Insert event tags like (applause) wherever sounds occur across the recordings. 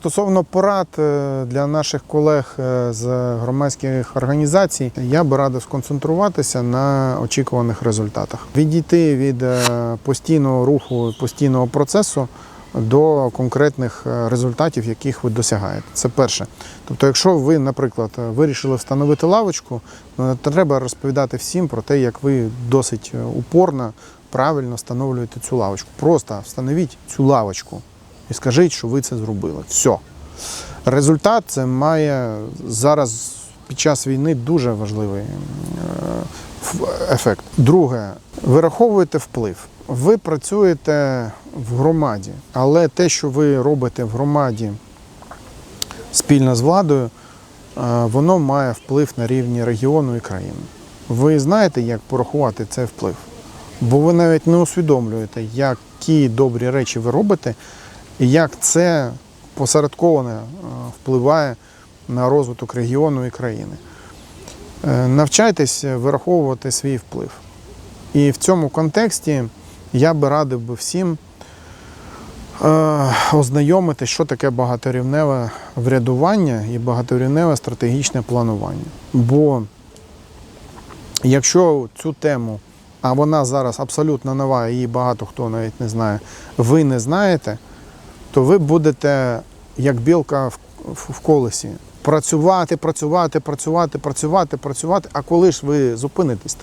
Стосовно порад е, для наших колег е, з громадських організацій, я би радив сконцентруватися на очікуваних результатах, відійти від е, постійного руху, постійного процесу до конкретних результатів, яких ви досягаєте. Це перше. Тобто, якщо ви, наприклад, вирішили встановити лавочку, ну, треба розповідати всім про те, як ви досить упорно, правильно встановлюєте цю лавочку. Просто встановіть цю лавочку і скажіть, що ви це зробили. Все. Результат це має зараз під час війни дуже важливий е, ефект. Друге, вираховуєте вплив. Ви працюєте в громаді, але те, що ви робите в громаді спільно з владою, е, воно має вплив на рівні регіону і країни. Ви знаєте, як порахувати цей вплив? Бо ви навіть не усвідомлюєте, які добрі речі ви робите, і як це посередковано е, впливає на розвиток регіону і країни. Е, Навчайтесь вираховувати свій вплив. І в цьому контексті я би радив би всім е, ознайомити, що таке багаторівневе врядування і багаторівневе стратегічне планування. Бо якщо цю тему, а вона зараз абсолютно нова, її багато хто навіть не знає, ви не знаєте, то ви будете як білка в, колесі. Працювати, працювати, працювати, працювати, працювати. А коли ж ви зупинитесь?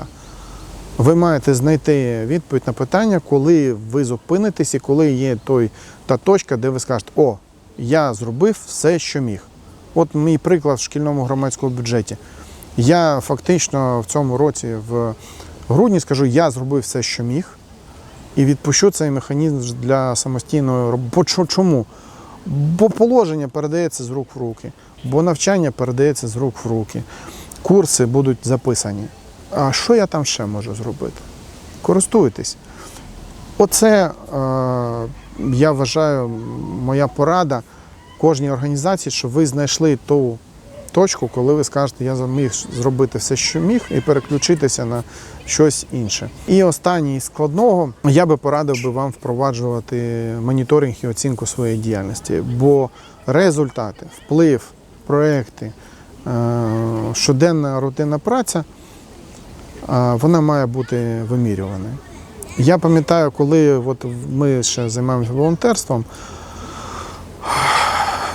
Ви маєте знайти відповідь на питання, коли ви зупинитесь і коли є той, та точка, де ви скажете, о, я зробив все, що міг. От мій приклад в шкільному громадському бюджеті. Я фактично в цьому році, в грудні, скажу, я зробив все, що міг, і відпущу цей механізм для самостійної роботи. Чому? Бо положення передається з рук в руки, бо навчання передається з рук в руки, курси будуть записані. А що я там ще можу зробити? Користуйтесь. Оце, е, я вважаю, моя порада кожній організації, щоб ви знайшли ту точку, коли ви скажете, я зміг зробити все, що міг, і переключитися на щось інше. І останнє із складного, я би порадив би вам впроваджувати моніторинг і оцінку своєї діяльності, бо результати, вплив, проекти, е, щоденна рутинна праця вона має бути вимірюваною. Я пам'ятаю, коли от ми ще займаємося волонтерством,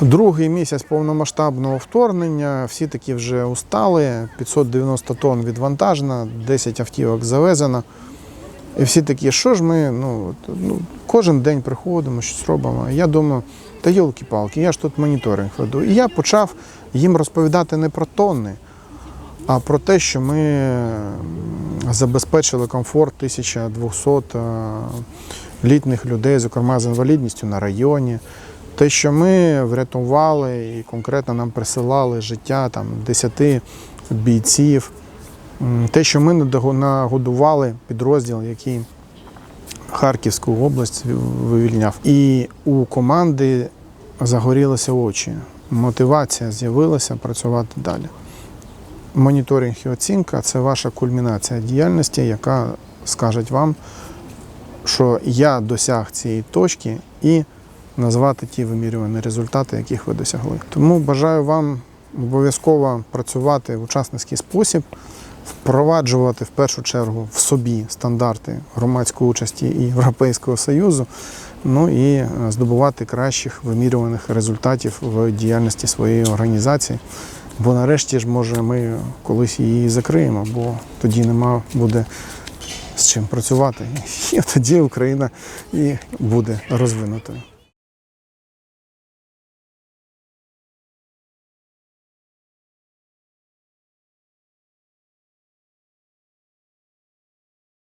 другий місяць повномасштабного вторгнення, всі такі вже устали, 590 тонн відвантажено, 10 автівок завезено. І всі такі, що ж ми, ну, ну кожен день приходимо, щось робимо. Я думаю, та йолки-палки, я ж тут моніторинг веду. І я почав їм розповідати не про тонни, а про те, що ми забезпечили комфорт 1200 е, літніх людей, зокрема з інвалідністю на районі. Те, що ми врятували і конкретно нам присилали життя там, 10 бійців. Те, що ми нагодували підрозділ, який Харківську область вивільняв. І у команди загорілися очі. Мотивація з'явилася працювати далі. Моніторинг і оцінка це ваша кульмінація діяльності, яка скаже вам, що я досяг цієї точки і назвати ті вимірювані результати, яких ви досягли. Тому бажаю вам обов'язково працювати в учасницький спосіб, впроваджувати в першу чергу в собі стандарти громадської участі і Європейського Союзу, ну і е, здобувати кращих вимірюваних результатів в діяльності своєї організації. Бо нарешті ж, може, ми колись її закриємо, бо тоді нема буде з чим працювати. (laughs) І тоді Україна і буде розвинутою.